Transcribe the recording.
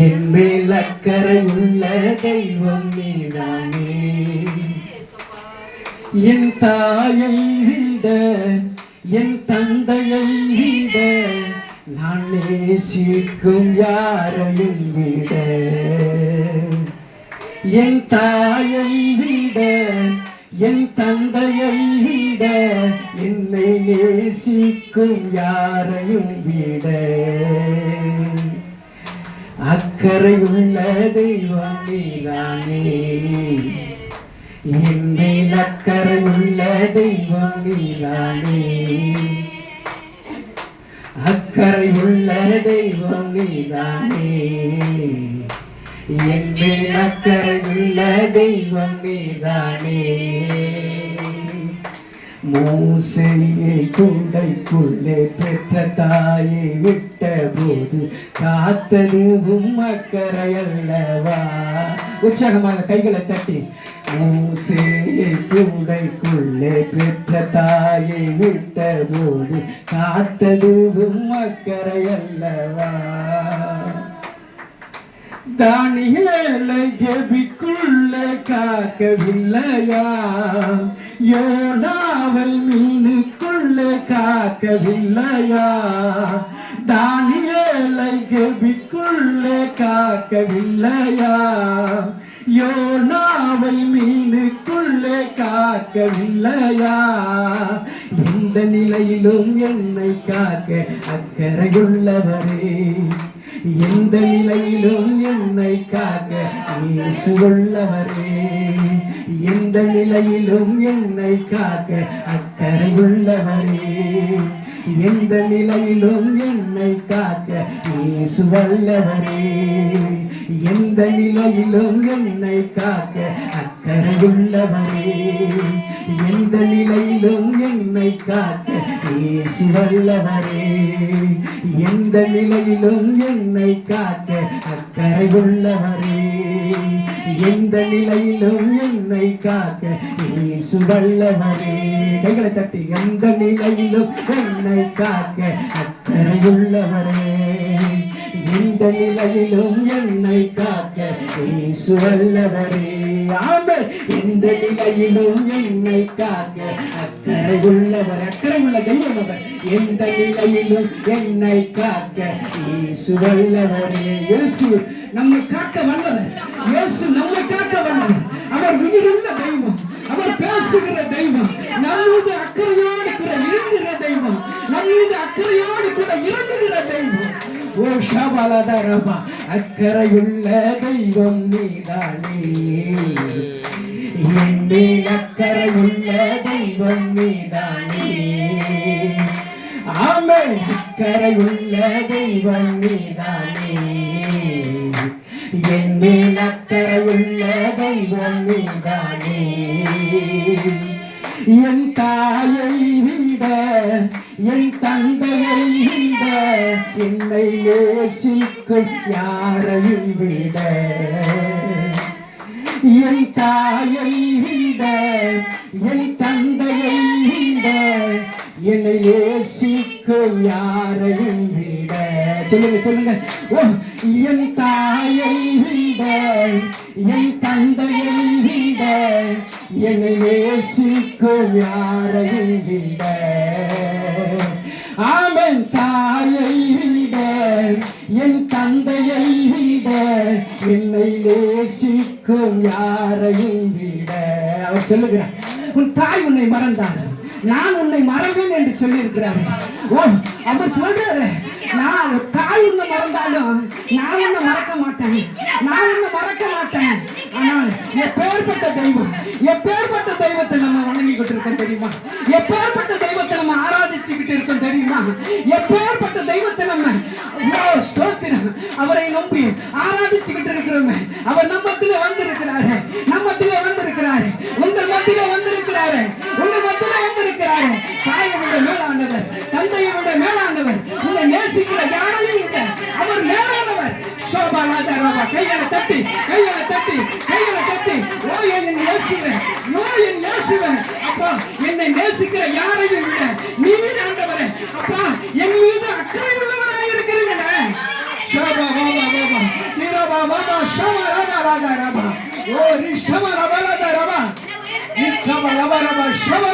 என் மேல் அக்கறை உள்ள தெய்வம் நீதானே என் தாயை விட என் தந்தையை விட நான் நேசிக்கும் யாரையும் விட என் தாயை விட என் தந்தையை விட என்னை நேசிக்கும் யாரையும் விட அக்கறை உள்ள தெய்வம் நீதானே என் மேல் அக்கறை உள்ள தெய்வம் நீதானே அக்கறை உள்ள தெய்வம் நீதானே என் அக்கறை உள்ள தெய்வம் நீதானே மூசையை கூடைக்குள்ளே பெற்ற தாயை விட்டு போது காத்தது உம்மக்கரையல்லவா? உற்சாகமாக கைகளை தட்டி மூசையை கூடைக்குள்ளே பெற்ற தாயை விட்ட போது காத்தது உம்மக்கரையல்லவா? தானியலை ஜெபிக்குள்ள காக்கவில்லையா? யோனாவல் மீனுக்குள்ள காக்கவில்லையா? தானியலை ஜெபிக்குள்ள காக்கவில்லையா? யோனாவை மீனுக்குள்ளே காக்கவில்லையா? எந்த நிலையிலும் என்னை காக்க அக்கறையுள்ளவரே. எந்த நிலையிலும் என்னை காக்க இயேசுவுள்ளவரே. எந்த நிலையிலும் என்னை காக்க அக்கறை உள்ளவரே. எந்த நிலையிலும் என்னை காக்க இயேசு வல்லவரே. எந்த நிலையிலும் என்னை காக்க அக்கறை உள்ளவரே. எந்த நிலையிலும் என்னை காக்க இயேசுவல்லவரே எந்த நிலையிலும் என்னை காக்க அக்கறை உள்ளவரே எந்த நிலையிலும் என்னை காக்க இயேசு வல்லவரே கைகளை தட்டி எந்த நிலையிலும் என்னை காக்க அக்கறை உள்ளவரே எந்த நிலையிலும் என்னை காக்க இயேசு வல்லவரே ஆமே எந்த நிலையிலும் என்னை காக்க அக்கறை உள்ளவர் அக்கறை உள்ள எந்த நிலையிலும் என்னை காக்க இயேசு வல்லவரே இயேசு நம்மை காக்க வல்லவர். இயேசு நம்மை காக்க வல்லவர். அவர் உயிருள்ள தெய்வம். அவர் பேசுகிற தெய்வம். நம்மீது அக்கறையோடு கூட இருக்கிற தெய்வம். நம்மீது அக்கறையோடு கூட இறங்குகிற தெய்வம். ஓ ஷபலதரபா அக்கறையுள்ள தெய்வம் நீதானே. என் மேல் அக்கறையுள்ள தெய்வம் நீதானே. ஆமே அக்கறையுள்ள தெய்வம் நீதானே. என் மேல் அக்கறையுள்ள தெய்வம் நீதானே. என் தாயை விட என் தந்தையை விட என்னை நேசிக்கும் யாரையும் விட. என் தாயை விட என் தந்தையை விட என்னை நேசிக்கும் யாரையும் விட. சொல்லுங்க சொல்லுங்க. ஓ என் தாயை விட என் தந்தையை விட என்னை நேசிக்கு யாரையும் விட. ஆமன் தாயை விட என் தந்தையை விட என்னை நேசிக்கும் யாரையும் விட. அவர் சொல்லுகிறார் உன் தாய் உன்னை மறந்தார். நான் உன்னை மறவேன் என்று சொல்லியிருக்கிறார். ஓ அவர் சொல்றாரு நான் தாய் உன்னை மறந்தாலும் நான் உன்னை மறக்க மாட்டேன். நான் உன்னை மறக்க மாட்டேன். ஆனால் எப்பேற்பட்ட தெய்வம் எப்பேற்பட்ட தெய்வத்தை நம்ம வணங்கிக்கிட்டு இருக்கோம் தெரியுமா? எப்பேற்பட்ட தெய்வத்தை நம்ம ஆராதிச்சுக்கிட்டு இருக்கோம் தெரியுமா? எப்பேற்பட்ட தெய்வத்தை நம்ம ஸ்தோத்திரம் அவரை நம்பி ஆராதிச்சுக்கிட்டு இருக்கிறோமே அவர் நம்மத்துல வந்து நம்மத்திலே வந்திருக்கிறாரு உங்கள் மத்தியிலே வந்திருக்கிறாரு உங்கள் மத்தியிலே வந்திருக்கிறாரு தாயை விட மேலானவர் தந்தையை விட மேலானவர் உங்களை நேசிக்கிற யாரையும் விட அவர் மேலானவர் சோபா ராஜா ராஜா தட்டி கைகளை தட்டி கைகளை தட்டி. ஓ என்னை நேசிவன் ஓ என் நேசிவன். அப்பா என்னை நேசிக்கிற யாரையும் விட நீர் ஆண்டவரே. அப்பா என் மீது அக்கறை உள்ளவராக இருக்கிறீங்களே ஷபா பாபா பாபா நிரபா பாபா ஷம ராஜா ராஜா ராபா ஓ ரி ரபா ராஜா ரபா. நிக்கம ரபா ரபா. ஷம